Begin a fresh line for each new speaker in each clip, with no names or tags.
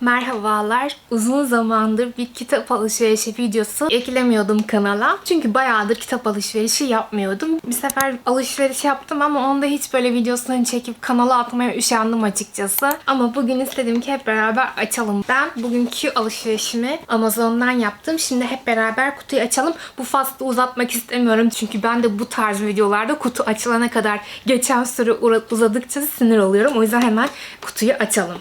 Merhabalar. Uzun zamandır bir kitap alışverişi videosu eklemiyordum kanala. Çünkü bayağıdır kitap alışverişi yapmıyordum. Bir sefer alışveriş yaptım ama onda hiç böyle videosunu çekip kanala atmaya üşendim açıkçası. Ama bugün istedim ki hep beraber açalım. Ben bugünkü alışverişimi Amazon'dan yaptım. Şimdi hep beraber kutuyu açalım. Bu faslı uzatmak istemiyorum. Çünkü ben de bu tarz videolarda kutu açılana kadar geçen süre uzadıkça sinir oluyorum. O yüzden hemen kutuyu açalım.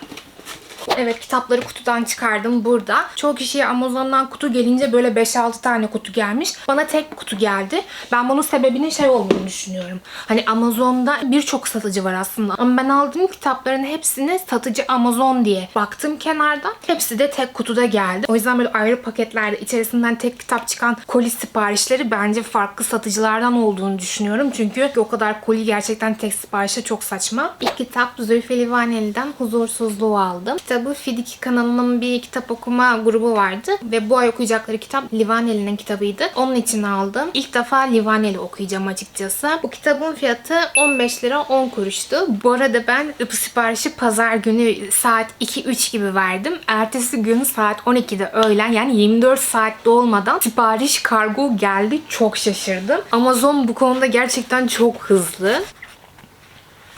Evet kitapları kutudan çıkardım burada. Çoğu kişiye Amazon'dan kutu gelince böyle 5-6 tane kutu gelmiş. Bana tek kutu geldi. Ben bunun sebebinin şey olduğunu düşünüyorum. Hani Amazon'da birçok satıcı var aslında. Ama ben aldığım kitapların hepsine satıcı Amazon diye baktım kenardan. Hepsi de tek kutuda geldi. O yüzden böyle ayrı paketlerde içerisinden tek kitap çıkan koli siparişleri bence farklı satıcılardan olduğunu düşünüyorum. Çünkü o kadar koli gerçekten tek siparişe çok saçma. İlk kitap Zülfü Livaneli'den Huzursuzluğu aldım. Kitabı Fidiki kanalının bir kitap okuma grubu vardı ve bu ay okuyacakları kitap Livaneli'nin kitabıydı. Onun için aldım. İlk defa Livaneli okuyacağım açıkçası. Bu kitabın fiyatı 15 lira 10 kuruştu. Bu arada ben bu siparişi pazar günü saat 2-3 gibi verdim. Ertesi gün saat 12'de öğlen yani 24 saat dolmadan sipariş kargo geldi. Çok şaşırdım. Amazon bu konuda gerçekten çok hızlı.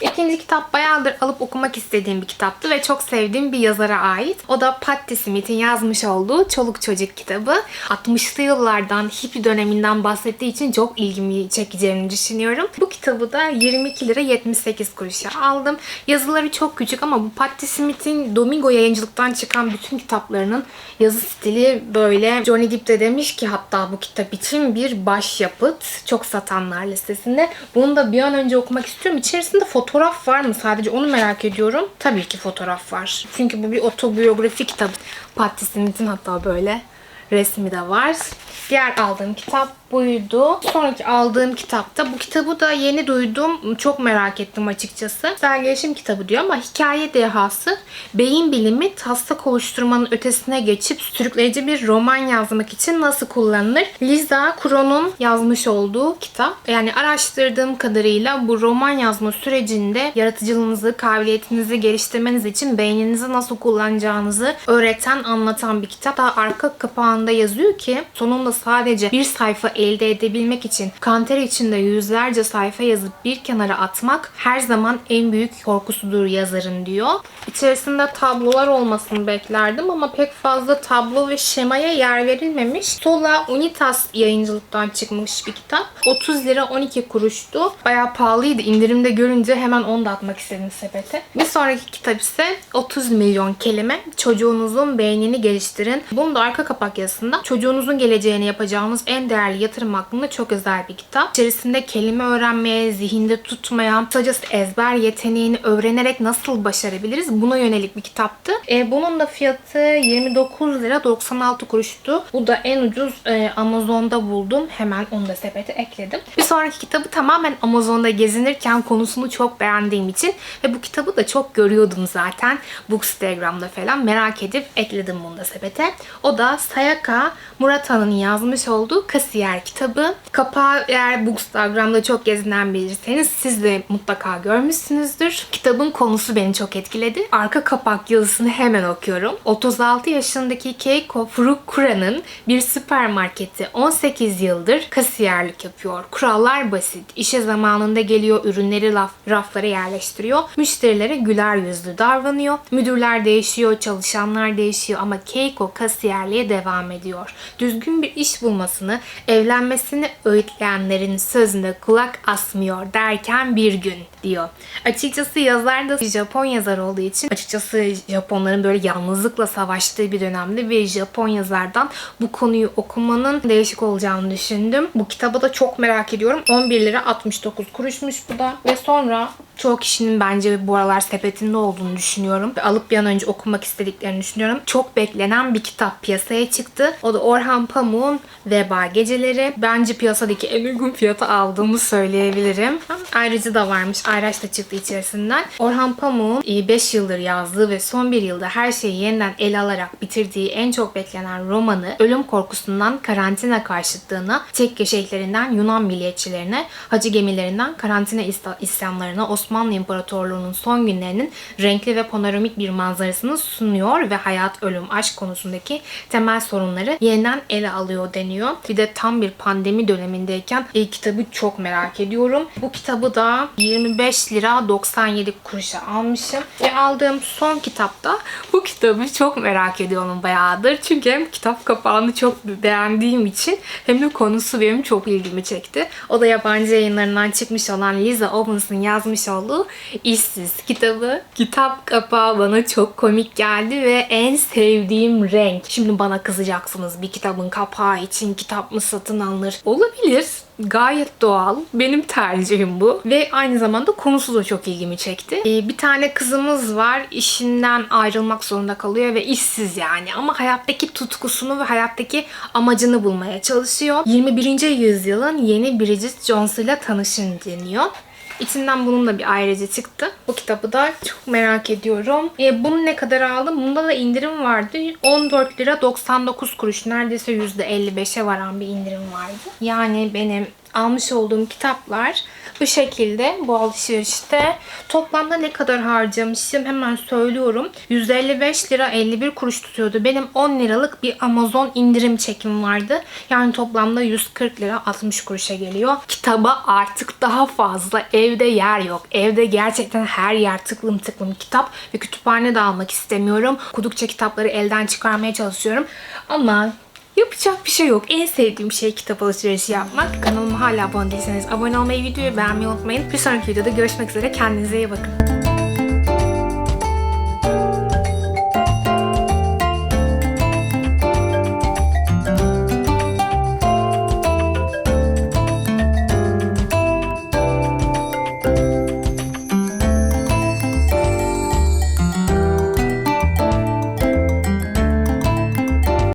İkinci kitap bayağıdır alıp okumak istediğim bir kitaptı ve çok sevdiğim bir yazara ait. O da Patti Smith'in yazmış olduğu Çoluk Çocuk kitabı. 60'lı yıllardan, hippie döneminden bahsettiği için çok ilgimi çekeceğini düşünüyorum. Bu kitabı da 22 lira 78 kuruşa aldım. Yazıları çok küçük ama bu Patti Smith'in Domingo yayıncılıktan çıkan bütün kitaplarının yazı stili böyle. Johnny Depp de demiş ki hatta bu kitap için bir başyapıt. Çok satanlar listesinde. Bunu da bir an önce okumak istiyorum. İçerisinde fotoğraf var mı? Sadece onu merak ediyorum. Tabii ki fotoğraf var. Çünkü bu bir otobiyografi kitabı. Patti Smith'in hatta böyle resmi de var. Diğer aldığım kitap buydu. Sonraki aldığım kitapta bu kitabı da yeni duydum. Çok merak ettim açıkçası. Güzel gelişim kitabı diyor ama hikaye dehası beyin bilimi taslak oluşturmanın ötesine geçip sürükleyici bir roman yazmak için nasıl kullanılır? Liza Kuro'nun yazmış olduğu kitap. Yani araştırdığım kadarıyla bu roman yazma sürecinde yaratıcılığınızı, kabiliyetinizi geliştirmeniz için beyninizi nasıl kullanacağınızı öğreten, anlatan bir kitap. Daha arka kapağında yazıyor ki sonunda sadece bir sayfa elde edebilmek için kanter içinde yüzlerce sayfa yazıp bir kenara atmak her zaman en büyük korkusudur yazarın diyor. İçerisinde tablolar olmasını beklerdim ama pek fazla tablo ve şemaya yer verilmemiş. Sola Unitas yayıncılıktan çıkmış bir kitap. 30 lira 12 kuruştu. Bayağı pahalıydı. İndirimde görünce hemen onu da atmak istedim sepete. Bir sonraki kitap ise 30 milyon kelime. Çocuğunuzun beynini geliştirin. Bunun da arka kapak yazısında çocuğunuzun geleceğini yapacağımız en değerli yatırım hakkında çok özel bir kitap. İçerisinde kelime öğrenmeye, zihinde tutmaya, kısacası ezber yeteneğini öğrenerek nasıl başarabiliriz buna yönelik bir kitaptı. E, bunun da fiyatı 29 lira 96 kuruştu. Bu da en ucuz e, Amazon'da buldum. Hemen onu da sepete ekledim. Bir sonraki kitabı tamamen Amazon'da gezinirken konusunu çok beğendiğim için ve bu kitabı da çok görüyordum zaten. Bookstagram'da falan merak edip ekledim bunu da sepete. O da Sayaka Murata'nın yazmış olduğu Kasiyer kitabı. Kapağı eğer Bookstagram'da çok gezinen biriyseniz siz de mutlaka görmüşsünüzdür. Kitabın konusu beni çok etkiledi. Arka kapak yazısını hemen okuyorum. 36 yaşındaki Keiko Furukura'nın bir süpermarketi 18 yıldır kasiyerlik yapıyor. Kurallar basit. İşe zamanında geliyor, ürünleri raf, raflara yerleştiriyor. Müşterilere güler yüzlü davranıyor. Müdürler değişiyor, çalışanlar değişiyor ama Keiko kasiyerliğe devam ediyor. Düzgün bir iş bulmasını, evlenmesini öğütleyenlerin sözüne kulak asmıyor derken bir gün diyor. Açıkçası yazar da Japon yazar olduğu için açıkçası Japonların böyle yalnızlıkla savaştığı bir dönemde bir Japon yazardan bu konuyu okumanın değişik olacağını düşündüm. Bu kitabı da çok merak ediyorum. 11 lira 69 kuruşmuş bu da. Ve sonra çoğu kişinin bence bu aralar sepetinde olduğunu düşünüyorum. Alıp bir an önce okumak istediklerini düşünüyorum. Çok beklenen bir kitap piyasaya çıktı. O da Orhan Pamuk'un Veba Geceleri. Bence piyasadaki en uygun fiyata aldığımı söyleyebilirim. Ayrıca da varmış. Ayraç da çıktı içerisinden. Orhan Pamuk'un 5 yıldır yazdığı ve son bir yılda her şeyi yeniden ele alarak bitirdiği en çok beklenen romanı ölüm korkusundan karantina karşıtlığına, tekke şeyhlerinden Yunan milliyetçilerine, hacı gemilerinden karantina isyanlarına, Osmanlı İmparatorluğu'nun son günlerinin renkli ve panoramik bir manzarasını sunuyor ve hayat, ölüm, aşk konusundaki temel sorunları yeniden ele alıyor deniyor. Bir de tam bir pandemi dönemindeyken e, kitabı çok merak ediyorum. Bu kitabı da 25 lira 97 kuruşa almışım. Ve aldığım son kitapta bu kitabı çok merak ediyorum bayağıdır. Çünkü hem kitap kapağını çok beğendiğim için hem de konusu benim çok ilgimi çekti. O da yabancı yayınlarından çıkmış olan Lisa Owens'ın yazmış olduğu İşsiz kitabı. Kitap kapağı bana çok komik geldi ve en sevdiğim renk. Şimdi bana kızacaksınız bir kitabın kapağı için kitap mı satın alınır? Olabilir. Gayet doğal. Benim tercihim bu. Ve aynı zamanda konusu da çok ilgimi çekti. Ee, bir tane kızımız var. işinden ayrılmak zorunda kalıyor ve işsiz yani. Ama hayattaki tutkusunu ve hayattaki amacını bulmaya çalışıyor. 21. yüzyılın yeni Bridget Jones'uyla tanışın deniyor. İçinden bunun da bir ayrıca çıktı. Bu kitabı da çok merak ediyorum. E, bunu ne kadar aldım? Bunda da indirim vardı. 14 lira 99 kuruş. Neredeyse %55'e varan bir indirim vardı. Yani benim almış olduğum kitaplar bu şekilde bu alışverişte toplamda ne kadar harcamışım hemen söylüyorum. 155 lira 51 kuruş tutuyordu. Benim 10 liralık bir Amazon indirim çekim vardı. Yani toplamda 140 lira 60 kuruşa geliyor. Kitaba artık daha fazla evde yer yok. Evde gerçekten her yer tıklım tıklım kitap ve kütüphane de almak istemiyorum. Okudukça kitapları elden çıkarmaya çalışıyorum. Ama Yapacak bir şey yok. En sevdiğim şey kitap alışverişi yapmak. Kanalıma hala abone değilseniz abone olmayı, videoyu beğenmeyi unutmayın. Bir sonraki videoda görüşmek üzere. Kendinize iyi bakın.